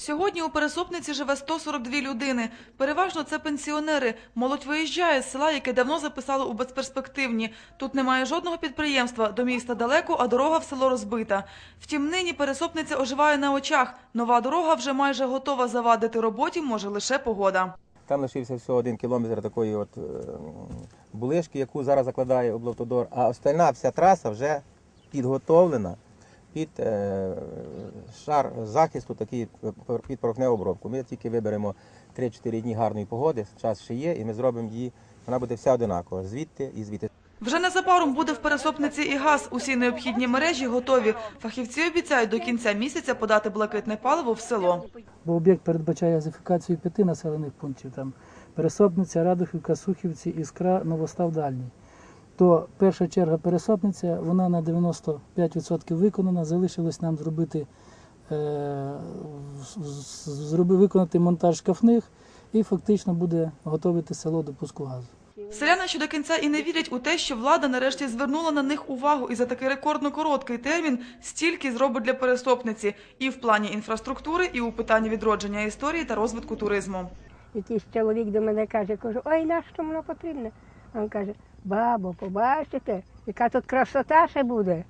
Сьогодні у Пересопниці живе 142 людини. Переважно це пенсіонери. Молодь виїжджає з села, яке давно записало у безперспективні. Тут немає жодного підприємства, до міста далеко, а дорога в село розбита. Втім, нині Пересопниця оживає на очах. Нова дорога вже майже готова завадити роботі, може лише погода. Там лишився всього один кілометр такої от е, булишки, яку зараз закладає облавтодор, а остальна вся траса вже підготовлена під е, шар захисту, такий під порохневу обробку. Ми тільки виберемо 3-4 дні гарної погоди, час ще є, і ми зробимо її, вона буде вся одинакова, звідти і звідти. Вже незабаром буде в Пересопниці і газ. Усі необхідні мережі готові. Фахівці обіцяють до кінця місяця подати блакитне паливо в село. бо об'єкт передбачає газифікацію п'яти населених пунктів, там Пересопниця, Радухівка, Сухівці, Іскра, Новостав Дальній. То перша черга Пересопниця, вона на 95% виконана, залишилось нам зробити, е, зроби, виконати монтаж шкафних і фактично буде готовити село до пуску газу. Селяни ще до кінця і не вірять у те, що влада нарешті звернула на них увагу і за такий рекордно короткий термін стільки зробить для пересопниці і в плані інфраструктури, і у питанні відродження історії та розвитку туризму. Якийсь чоловік до мене каже, кажу, ой, нащо воно потрібне? Він каже, бабо, побачите, яка тут красота ще буде.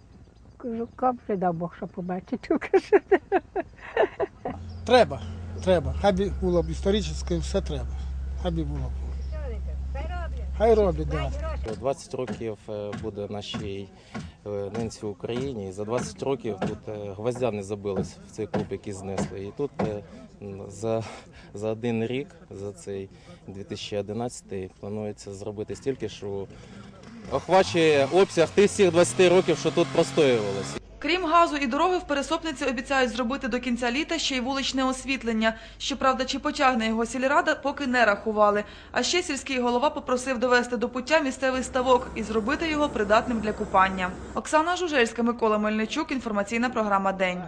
Кажу, ком вже дав Бог, що побачити. красоту. Треба, треба. Хай би було б історично, все треба. Хай би було. б. Хай роблять, так. Да. 20 років е, буде нашій е, ненці в Україні. І за 20 років тут е, гвоздя забились в цей клуб, який знесли. І тут е, за, за один рік, за цей 2011, планується зробити стільки, що охвачує обсяг тих всіх 20 років, що тут простоювалося. Крім газу і дороги, в Пересопниці обіцяють зробити до кінця літа ще й вуличне освітлення. Щоправда, чи потягне його сільрада, поки не рахували. А ще сільський голова попросив довести до пуття місцевий ставок і зробити його придатним для купання. Оксана Жужельська, Микола Мельничук. Інформаційна програма День.